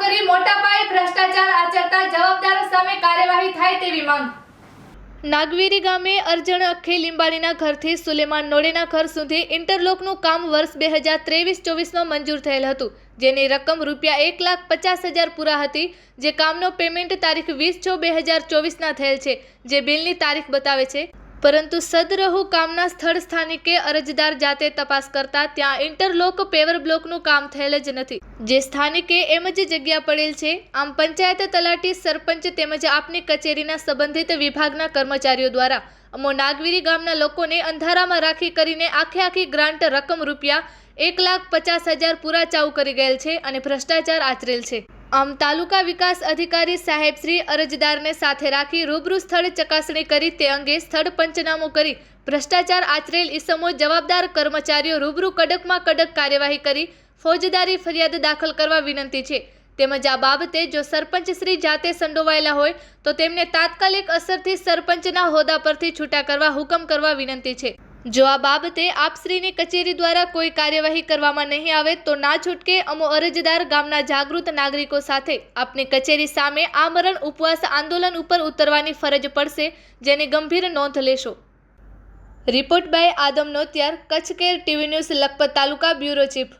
કરી મોટા પાયે ભ્રષ્ટાચાર આચરતા જવાબદારો સામે કાર્યવાહી થાય તેવી માંગ. નાગવીરી ગામે અર્જણ અખે લીંબાણીના ઘરથી સુલેમાન નોડેના ઘર સુધી ઇન્ટરલોકનું કામ વર્ષ બે હજાર ત્રેવીસ ચોવીસમાં મંજૂર થયેલ હતું, જેની રકમ રૂપિયા એક લાખ પચાસ હજાર પૂરા હતી, જે કામનો પેમેન્ટ તારીખ વીસ છ બે હજાર ચોવીસના થયેલ છે, જે બિલની તારીખ બતાવે છે. પરંતુ સદરહુ કામના સ્થળ સ્થાનિકે અરજદાર જાતે તપાસ કરતા ત્યાં ઇન્ટરલોક પેવર બ્લોકનું કામ થયેલ જ નથી. જે સ્થાનિકે એમ જ જગ્યા પડેલ છે, આમ પંચાયત તલાટી સરપંચ તેમજ આપની કચેરીના સંબંધિત વિભાગના કર્મચારીઓ દ્વારા અમો નાગવીરી ગામના લોકોને અંધારામાં રાખી કરીને આખે આખી ગ્રાન્ટ રકમ રૂપિયા એક લાખ પચાસ હજાર પૂરા ચાઉ કરી ગયેલ છે અને ભ્રષ્ટાચાર આચરેલ છે. આમ તાલુકા વિકાસ અધિકારી સાહેબ શ્રી અરજદારને સાથે રાખી રૂબરૂ સ્થળ ચકાસણી કરી તે અંગે સ્થળ પંચનામું કરી ભ્રષ્ટાચાર આચરેલ ઇસમો જવાબદાર કર્મચારીઓ રૂબરૂ કડકમાં કડક કાર્યવાહી કરી ફોજદારી ફરિયાદ દાખલ કરવા વિનંતી છે. તેમજ આ બાબતે જો સરપંચ શ્રી જાતે સંડોવાયેલા હોય તો તેમને તાત્કાલિક અસરથી સરપંચના હોદ્દા પરથી છૂટા કરવા હુકમ કરવા વિનંતી છે. જો આ બાબતે આપશ્રીની કચેરી દ્વારા કોઈ કાર્યવાહી કરવામાં નહીં આવે તો ના છૂટકે અમો અરજદાર ગામના જાગૃત નાગરિકો સાથે આપની કચેરી સામે આમરણ ઉપવાસ આંદોલન ઉપર ઉતરવાની ફરજ પડશે જેની ગંભીર નોંધ લેશો. Report by Adam Notiyar Kutch care TV news Lakhpat taluka bureau chief.